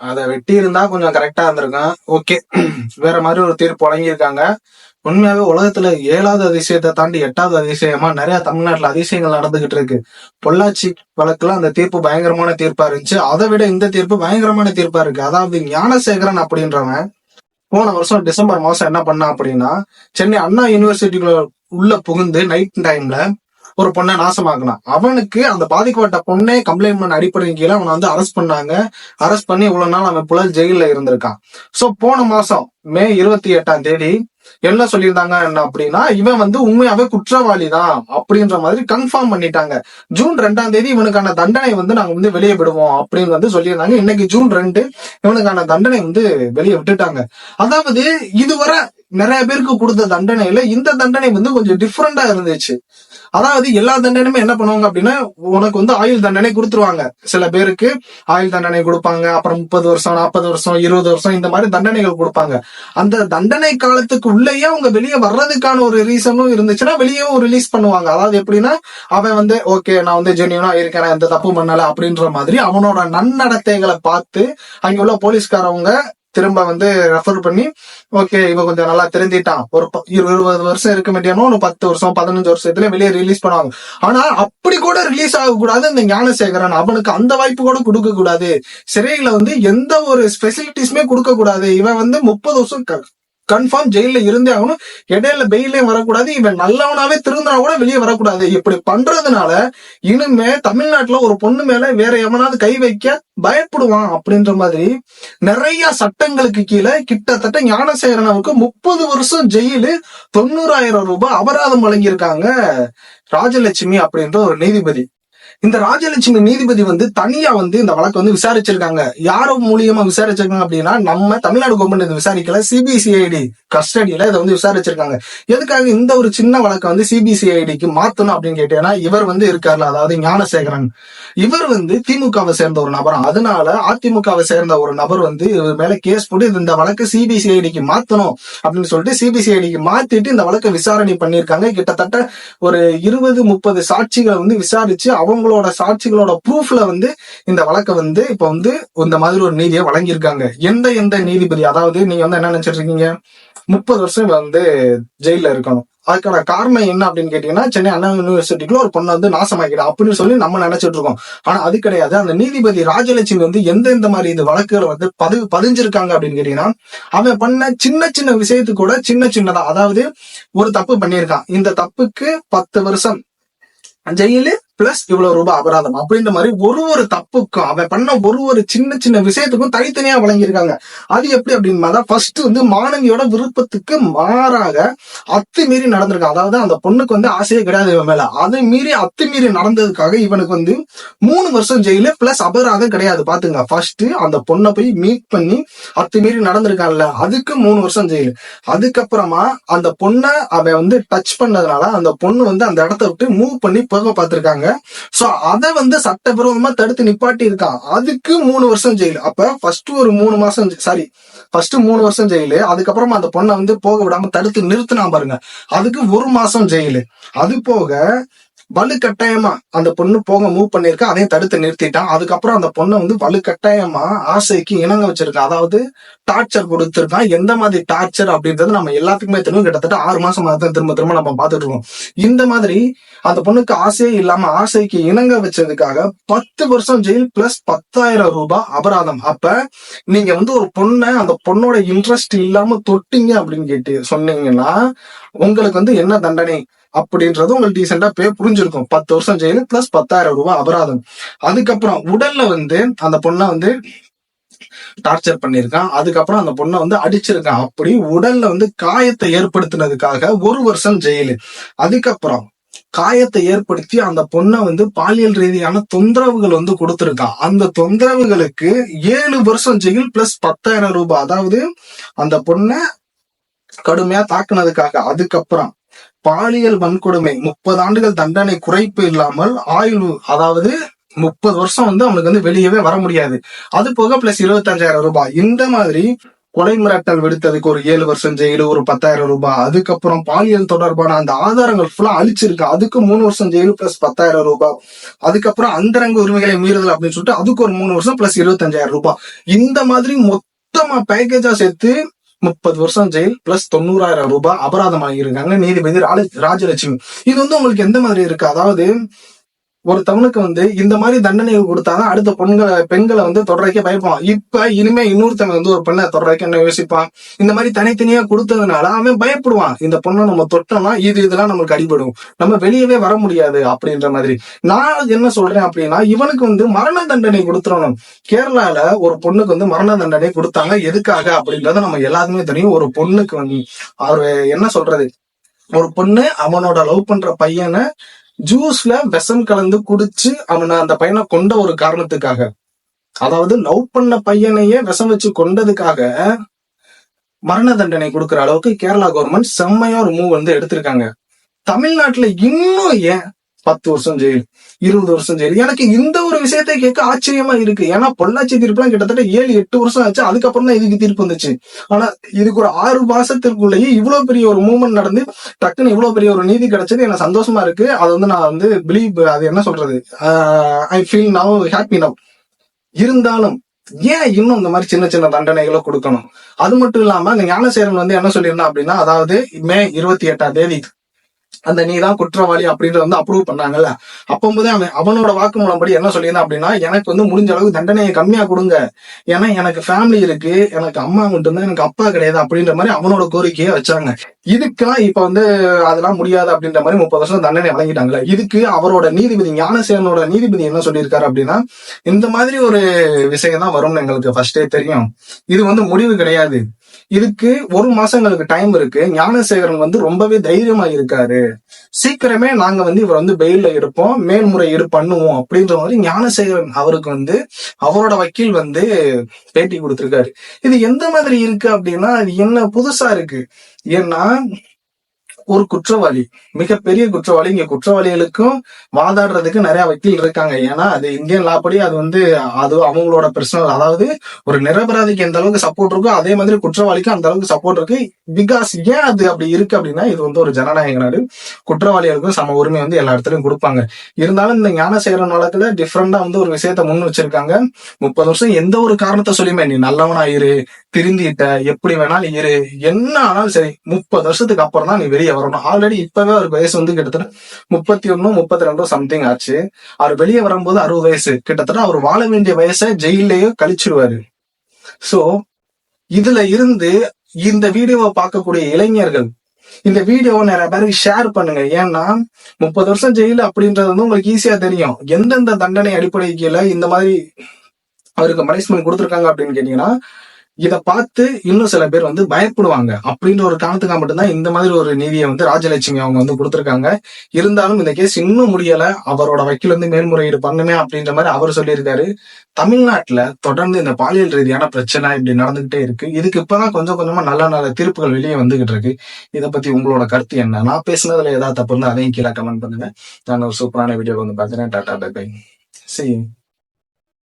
அதை வெட்டி இருந்தா கொஞ்சம் கரெக்டா இருந்திருக்கும் ஓகே வேற மாதிரி ஒரு தீர்ப்பு வழங்கியிருக்காங்க. உண்மையாவே உலகத்துல ஏழாவது அதிசயத்தை தாண்டி எட்டாவது அதிசயமா நிறைய தமிழ்நாட்டுல அதிசயங்கள் நடந்துகிட்டு இருக்கு. பொள்ளாச்சி வழக்குல அந்த தீர்ப்பு பயங்கரமான தீர்ப்பா இருந்துச்சு. அதை விட இந்த தீர்ப்பு பயங்கரமான தீர்ப்பா இருக்கு. அதாவது ஞானசேகரன் அப்படின்றவன் போன வருஷம் டிசம்பர் மாசம் என்ன பண்ணான் அப்படின்னா சென்னை அண்ணா யூனிவர்சிட்டிக்குள்ள உள்ள புகுந்து நைட் டைம்ல ஒரு பொண்ணை நாசமாக்குனான் அவனுக்கு அந்த பாதிக்கப்பட்ட பொண்ணே கம்ப்ளைண்ட் பண்ண அடிப்படையின் கீழே அவனை வந்து அரெஸ்ட் பண்ணாங்க. அரெஸ்ட் பண்ணி இவ்வளவு நாள் அவன் புலல் ஜெயில இருந்திருக்கான். சோ போன மாசம் மே இருபத்தி எட்டாம் தேதி என்ன சொல்லியிருந்தாங்க என்ன அப்படின்னா இவன் வந்து உண்மையாவே குற்றவாளி தான் அப்படின்ற மாதிரி கன்ஃபார்ம் பண்ணிட்டாங்க. ஜூன் ரெண்டாம் தேதி இவனுக்கான தண்டனை வந்து நாங்க வந்து வெளியே விடுவோம் அப்படின்னு வந்து சொல்லியிருந்தாங்க. இன்னைக்கு ஜூன் ரெண்டு இவனுக்கான தண்டனை வந்து வெளியே விட்டுட்டாங்க. அதாவது இதுவரை நிறைய பேருக்கு கொடுத்த தண்டனையில இந்த தண்டனை வந்து கொஞ்சம் டிஃப்ரெண்டா இருந்துச்சு. அதாவது எல்லா தண்டனையுமே என்ன பண்ணுவாங்க அப்படின்னா உனக்கு வந்து ஆயுள் தண்டனை கொடுத்துருவாங்க. சில பேருக்கு ஆயுள் தண்டனை கொடுப்பாங்க அப்புறம் முப்பது வருஷம் நாற்பது வருஷம் இருபது வருஷம் இந்த மாதிரி தண்டனைகள் கொடுப்பாங்க. அந்த தண்டனை காலத்துக்கு உள்ளேயே அவங்க வெளியே வர்றதுக்கான ஒரு ரீசனும் இருந்துச்சுன்னா வெளியவும் ரிலீஸ் பண்ணுவாங்க. அதாவது எப்படின்னா அவன் வந்து ஓகே நான் வந்து ஜெனியூனா இருக்கேன் எந்த தப்பு பண்ணல அப்படின்ற மாதிரி அவனோட நன்னடத்தைகளை பார்த்து அங்க உள்ள போலீஸ்காரவங்க திரும்ப வந்து ரெஃபர் பண்ணி ஓகே இவன் கொஞ்சம் நல்லா தெரிஞ்சிட்டான். ஒரு இருபது வருஷம் இருக்க வேண்டியமோ ஒரு பத்து வருஷம் பதினஞ்சு வருஷத்துல வெளியே ரிலீஸ் பண்ணுவாங்க. ஆனா அப்படி கூட ரிலீஸ் ஆகக்கூடாது இந்த ஞானசேகரன். அவனுக்கு அந்த வாய்ப்பு கூட கொடுக்க கூடாது சிறையில வந்து எந்த ஒரு ஸ்பெசிலிட்டிஸுமே கொடுக்க கூடாது இவன் வந்து முப்பது வருஷம் கன்ஃபார்ம் ஜெயில இருந்தே ஆகணும். இடையில பெயிலே வரக்கூடாது. இவன் நல்லவனாவே திருந்தினா கூட வெளியே வரக்கூடாது. இப்படி பண்றதுனால இனிமே தமிழ்நாட்டுல ஒரு பொண்ணு மேல வேற எவனாவது கை வைக்க பயப்படுவான் அப்படின்ற மாதிரி நிறைய சட்டங்களுக்கு கீழே கிட்டத்தட்ட ஞானசேகரனவுக்கு முப்பது வருஷம் ஜெயிலு தொண்ணூறாயிரம் ரூபாய் அபராதம் வழங்கியிருக்காங்க ராஜலட்சுமி அப்படின்ற ஒரு நீதிபதி. இந்த ராஜலட்சுமி நீதிபதி வந்து தனியா வந்து இந்த வழக்கு வந்து விசாரிச்சிருக்காங்க. யாரோ மூலியமா விசாரிச்சிருக்காங்க அப்படின்னா நம்ம தமிழ்நாடு கவர்மெண்ட் இதை விசாரிக்கல. சிபிசிஐடி கஸ்டடியில இதை வந்து விசாரிச்சிருக்காங்க. எதுக்காக இந்த ஒரு சின்ன வழக்கை வந்து சிபிசிஐடிக்கு மாத்தணும் அப்படின்னு கேட்டீங்கன்னா இவர் வந்து இருக்கார்ல அதாவது ஞானசேகரன். இவர் வந்து திமுகவை சேர்ந்த ஒரு நபர். அதனால அதிமுகவை சேர்ந்த ஒரு நபர் வந்து இவர் மேல கேஸ் போட்டு இந்த வழக்கு சிபிசிஐடிக்கு மாத்தணும் அப்படின்னு சொல்லிட்டு சிபிசிஐடிக்கு மாத்திட்டு இந்த வழக்கை விசாரணை பண்ணியிருக்காங்க. கிட்டத்தட்ட ஒரு இருபது முப்பது சாட்சிகளை வந்து விசாரிச்சு அவங்களோட சாட்சிகளோட ப்ரூஃப்ல வந்து இந்த வழக்கை வந்து இப்ப வந்து இந்த மாதிரி ஒரு நீதியை வழங்கியிருக்காங்க. எந்த எந்த நீதிபதி அதாவது நீங்க வந்து என்ன நினைச்சிட்டு இருக்கீங்க? முப்பது வருஷம் வந்து ஜெயில இருக்கணும். அதுக்கான காரணம் என்ன அப்படின்னு கேட்டீங்கன்னா சென்னை அண்ணா யூனிவர்சிட்டிக்குள்ள ஒரு பொண்ணு வந்து நாசமாக்கிடும் அப்படின்னு சொல்லி நம்ம நினைச்சிட்டு இருக்கோம். ஆனா அது கிடையாது. அந்த நீதிபதி ராஜலட்சுமி வந்து எந்தெந்த மாதிரி இந்த வழக்குகளை வந்து பதிவு பதிஞ்சிருக்காங்க அப்படின்னு கேட்டீங்கன்னா அவன் பண்ண சின்ன சின்ன விஷயத்துக்கு கூட சின்ன சின்னதா அதாவது ஒரு தப்பு பண்ணியிருக்கான். இந்த தப்புக்கு பத்து வருஷம் ஜெயிலு பிளஸ் இவ்வளவு ரூபாய் அபராதம் அப்படின்ற மாதிரி ஒரு ஒரு தப்புக்கும் அவன் பண்ண ஒரு ஒரு சின்ன சின்ன விஷயத்துக்கும் தனித்தனியா வழங்கியிருக்காங்க. அது எப்படி அப்படின்னா ஃபர்ஸ்ட் வந்து மாணவியோட விருப்பத்துக்கு மாறாக அத்துமீறி நடந்திருக்கான் அதாவது அந்த பொண்ணுக்கு வந்து ஆசையே கிடையாது இவன் மேல. அதை மீறி அத்துமீறி நடந்ததுக்காக இவனுக்கு வந்து மூணு வருஷம் ஜெயிலு பிளஸ் அபராதம் கிடையாது. பாத்துங்க ஃபர்ஸ்ட் அந்த பொண்ணை போய் மீட் பண்ணி அத்துமீறி நடந்திருக்கான்ல அதுக்கு மூணு வருஷம் ஜெயிலு. அதுக்கப்புறமா அந்த பொண்ணை அவன் வந்து டச் பண்ணதுனால அந்த பொண்ணு வந்து அந்த இடத்த விட்டு மூவ் பண்ணி போக பார்த்திருக்காங்க. சோ அத வந்து சட்டபூர்வமா தடுத்து நிப்பாட்டி இருக்கான். அதுக்கு மூணு வருஷம் ஜெயிலு. அப்ப ஃபர்ஸ்ட் ஒரு மூணு மாசம் சாரி ஃபர்ஸ்ட் மூணு வருஷம் ஜெயிலு. அதுக்கப்புறமா அந்த பொண்ணை வந்து போக விடாம தடுத்து நிறுத்தினா பாருங்க. அதுக்கு ஒரு மாசம் ஜெயிலு. அது போக வலுக்கட்டாயமா அந்த பொண்ணு போக மூவ் பண்ணிருக்கா அதையும் தடுத்து நிறுத்திட்டான். அதுக்கப்புறம் அந்த பொண்ணை வந்து வலுக்கட்டாயமா ஆசைக்கு இணங்க வச்சிருக்கான் அதாவது டார்ச்சர் கொடுத்துருக்கான் எந்த மாதிரி டார்ச்சர் அப்படின்றது நம்ம எல்லாத்துக்குமே தெரியும். கிட்டத்தட்ட ஆறு மாசம் தான் திரும்ப திரும்ப நம்ம பார்த்துட்டு இருக்கோம். இந்த மாதிரி அந்த பொண்ணுக்கு ஆசையே இல்லாம ஆசைக்கு இணங்க வச்சதுக்காக பத்து வருஷம் ஜெயில் பிளஸ் பத்தாயிரம் ரூபாய் அபராதம். அப்ப நீங்க வந்து ஒரு பொண்ணை அந்த பொண்ணோட இன்ட்ரெஸ்ட் இல்லாம தொட்டீங்க அப்படின்னு கேட்டு சொன்னீங்கன்னா உங்களுக்கு வந்து என்ன தண்டனை? அப்படின்றது உங்களுக்கு டீசெண்டா பே புரிஞ்சிருக்கும். பத்து வருஷம் ஜெயிலு பிளஸ் பத்தாயிரம் ரூபாய் அபராதம். அதுக்கப்புறம் உடல்ல வந்து அந்த பொண்ணை வந்து டார்ச்சர் பண்ணிருக்கான் அதுக்கப்புறம் அந்த பொண்ணை வந்து அடிச்சிருக்கான். அப்படி உடல்ல வந்து காயத்தை ஏற்படுத்தினதுக்காக ஒரு வருஷம் ஜெயிலு. அதுக்கப்புறம் காயத்தை ஏற்படுத்தி அந்த பொண்ணை வந்து பாலியல் ரீதியான தொந்தரவுகள் வந்து கொடுத்துருக்கான். அந்த தொந்தரவுகளுக்கு ஏழு வருஷம் ஜெயில் பிளஸ் பத்தாயிரம் ரூபாய். அதாவது அந்த பொண்ணை கடுமையா தாக்குனதுக்காக. அதுக்கப்புறம் பாலியல் வன்கொடுமை முப்பது ஆண்டுகள் தண்டனை குறைப்பு இல்லாமல் ஆயுள் அதாவது முப்பது வருஷம் வந்து அவனுக்கு வந்து வெளியவே வர முடியாது. அது போக பிளஸ் இருபத்தஞ்சாயிரம் ரூபாய். இந்த மாதிரி கொலை மிரட்டல் விடுத்ததுக்கு ஒரு ஏழு வருஷம் ஜெயிலு ஒரு பத்தாயிரம் ரூபாய். அதுக்கப்புறம் பாலியல் தொடர்பான அந்த ஆதாரங்கள் ஃபுல்லா அழிச்சிருக்கு. அதுக்கு மூணு வருஷம் ஜெயிலு பிளஸ் பத்தாயிரம் ரூபாய். அதுக்கப்புறம் அந்தரங்க உரிமைகளை மீறுதல் அப்படின்னு சொல்லிட்டு அதுக்கு ஒரு மூணு வருஷம் பிளஸ் இருபத்தஞ்சாயிரம் ரூபாய். இந்த மாதிரி மொத்தமா பேக்கேஜா சேர்த்து முப்பது வருஷம் ஜெயில் பிளஸ் தொண்ணூறாயிரம் ரூபாய் அபராதம் ஆகியிருக்காங்க நீதிபதி ராஜலட்சுமி. இது வந்து உங்களுக்கு எந்த மாதிரி இருக்கு? அதாவது ஒரு தவனுக்கு வந்து இந்த மாதிரி தண்டனைகள் கொடுத்தாதான் அடுத்த பொண்களை பெண்களை வந்து தொடரைக்க பயப்பான் இப்ப இனிமே இன்னொருத்தவன் வந்து ஒரு பெண்ணை தொடரைக்க என்ன யோசிப்பான்? இந்த மாதிரி தனித்தனியா கொடுத்ததுனால அவன் பயப்படுவான். இந்த பொண்ணை நம்ம தொட்டோம்னா இது இதெல்லாம் நமக்கு அடிபடும். நம்ம வெளியவே வர முடியாது அப்படின்ற மாதிரி. நான் என்ன சொல்றேன் அப்படின்னா இவனுக்கு வந்து மரண தண்டனை கொடுத்துடணும். கேரளால ஒரு பொண்ணுக்கு வந்து மரண தண்டனை கொடுத்தாங்க. எதுக்காக அப்படின்றத நம்ம எல்லாருமே தெரியும். ஒரு பொண்ணுக்கு வந்து அவரு என்ன சொல்றது? ஒரு பொண்ணு அவனோட லவ் பண்ற பையனை ஜூஸ்ல விஷம் கலந்து குடிச்சு அவனை அந்த பையனை கொண்ட ஒரு காரணத்துக்காக. அதாவது லவ் பண்ண பையனையே விஷம் வச்சு கொண்டதுக்காக மரண தண்டனை கொடுக்குற அளவுக்கு கேரளா கவர்மெண்ட் செம்மையா ஒரு மூவ் வந்து எடுத்திருக்காங்க. தமிழ்நாட்டுல இன்னும் ஏன் பத்து வருஷம் ஜெயில் இருபது வருஷம் ஜெயில். எனக்கு இந்த ஒரு விஷயத்தை கேட்க ஆச்சரியமா இருக்கு. ஏன்னா பொள்ளாச்சி தீர்ப்புலாம் கிட்டத்தட்ட ஏழு எட்டு வருஷம் ஆச்சு. அதுக்கப்புறம் தான் இதுக்கு தீர்ப்பு வந்துச்சு. ஆனா இதுக்கு ஒரு ஆறு மாசத்திற்குள்ளேயே இவ்வளவு பெரிய ஒரு மூவ்மெண்ட் நடந்து டக்குன்னு இவ்வளவு பெரிய ஒரு நீதி கிடைச்சது. எனக்கு சந்தோஷமா இருக்கு. அது வந்து நான் வந்து பிலீவ் அது என்ன சொல்றது? I feel now happy now இருந்தாலும் ஏன் இன்னும் இந்த மாதிரி சின்ன சின்ன தண்டனைகளை கொடுக்கணும்? அது மட்டும் இல்லாம அந்த ஞானசேரன் வந்து என்ன சொல்லியிருந்தா அப்படின்னா அதாவது மே இருபத்தி எட்டாம் தேதி அந்த நீ தான் குற்றவாளி அப்படின்றத வந்து அப்ரூவ் பண்ணாங்கல்ல. அப்பம்போதே அவன் அவனோட வாக்குமூலம் படி என்ன சொல்லியிருந்தான் அப்படின்னா எனக்கு வந்து முடிஞ்ச அளவுக்கு தண்டனையை கம்மியா கொடுங்க. ஏன்னா எனக்கு ஃபேமிலி இருக்கு எனக்கு அம்மா மட்டும்தான் எனக்கு அப்பா கிடையாது அப்படின்ற மாதிரி அவனோட கோரிக்கையை வச்சாங்க. இதுக்கெல்லாம் இப்ப வந்து அதெல்லாம் முடியாது அப்படின்ற மாதிரி முப்பது வருஷம் தண்டனை வழங்கிட்டாங்கல்ல. இதுக்கு அவரோட நீதிபதி ஞானசேனோட நீதிபதி என்ன சொல்லியிருக்காரு அப்படின்னா இந்த மாதிரி ஒரு விஷயம் தான் வரும்னு எங்களுக்கு ஃபர்ஸ்டே தெரியும். இது வந்து முடிவு கிடையாது. இதுக்கு ஒரு மாசங்களுக்கு டைம் இருக்கு. ஞானசேகரன் வந்து ரொம்பவே தைரியமா இருக்காரு. சீக்கிரமே நாங்க வந்து இவர் வந்து பெயில இருப்போம் மேல்முறையீடு பண்ணுவோம் அப்படின்ற மாதிரி ஞானசேகரன் அவருக்கு வந்து அவரோட வக்கீல் வந்து பேட்டி கொடுத்திருக்காரு. இது எந்த மாதிரி இருக்கு அப்படின்னா இது என்ன புதுசா இருக்கு? ஏன்னா ஒரு குற்றவாளி மிகப்பெரிய குற்றவாளி. இங்க குற்றவாளிகளுக்கும் வாதாடுறதுக்கு நிறைய வக்கீல் இருக்காங்க. ஏன்னா அது இந்தியன் லாப்படி அது வந்து அது அவங்களோட பர்சனல் அதாவது ஒரு நிரபராதிக்கு எந்த அளவுக்கு சப்போர்ட் இருக்கோ அதே மாதிரி குற்றவாளிக்கும் அந்த அளவுக்கு சப்போர்ட் இருக்கு. பிகாஸ் ஏன் அது அப்படி இருக்கு அப்படின்னா இது வந்து ஒரு ஜனநாயக நாடு. குற்றவாளிகளுக்கும் சம உரிமை வந்து எல்லா இடத்துலயும் கொடுப்பாங்க. இருந்தாலும் இந்த ஞானசேகரன் வழக்குல டிஃப்ரெண்டா வந்து ஒரு விஷயத்த முன் வச்சிருக்காங்க. முப்பது வருஷம் எந்த ஒரு காரணத்தை சொல்லியுமே நீ நல்லவனா இரு திருந்திட்ட எப்படி வேணாலும் இரு என்ன ஆனாலும் சரி முப்பது வருஷத்துக்கு அப்புறம் தான் நீ வெளியே வரணும். ஆல்ரெடி இப்பவே அவர் வயசு வந்து கிட்டத்தட்ட முப்பத்தி ஒன்னு முப்பத்தி ரெண்டோ சம்திங் ஆச்சு. அவர் வெளியே வரும்போது அறுபது வயசு. கிட்டத்தட்ட அவர் வாழ வேண்டிய வயசை ஜெயிலேயே கழிச்சிருவாரு. சோ இதுல இருந்து இந்த வீடியோவை பார்க்கக்கூடிய இளைஞர்கள் இந்த வீடியோவை நிறைய பேருக்கு ஷேர் பண்ணுங்க. ஏன்னா முப்பது வருஷம் ஜெயிலு அப்படின்றது வந்து உங்களுக்கு ஈஸியா தெரியும். எந்தெந்த தண்டனை அடிப்படை கீழே இந்த மாதிரி அவருக்கு பனிஷ்மெண்ட் கொடுத்துருக்காங்க அப்படின்னு கேட்டீங்கன்னா இதை பார்த்து இன்னும் சில பேர் வந்து பயப்படுவாங்க. அப்படின்ற ஒரு காரணத்துக்காக மட்டும்தான் இந்த மாதிரி ஒரு நீதியை வந்து ராஜலட்சுமி அவங்க வந்து கொடுத்துருக்காங்க. இருந்தாலும் இந்த கேஸ் இன்னும் முடியல. அவரோட வக்கீல் வந்து மேல்முறையீடு பண்ணுமே அப்படின்ற மாதிரி அவர் சொல்லியிருக்காரு. தமிழ்நாட்டுல தொடர்ந்து இந்த பாலியல் ரீதியான பிரச்சனை இப்படி நடந்துகிட்டே இருக்கு. இதுக்கு இப்பதான் கொஞ்சம் கொஞ்சமா நல்ல நல்ல தீர்ப்புகள் வெளியே வந்துகிட்டு இருக்கு. இதை பத்தி உங்களோட கருத்து என்ன? நான் பேசுனதுல ஏதாவது தப்பு இருந்தால் அதையும் கீழே கமெண்ட் பண்ணுங்க. நான் ஒரு சூப்பரான வீடியோ வந்து பாக்குறேன் டாடா பை பை சரி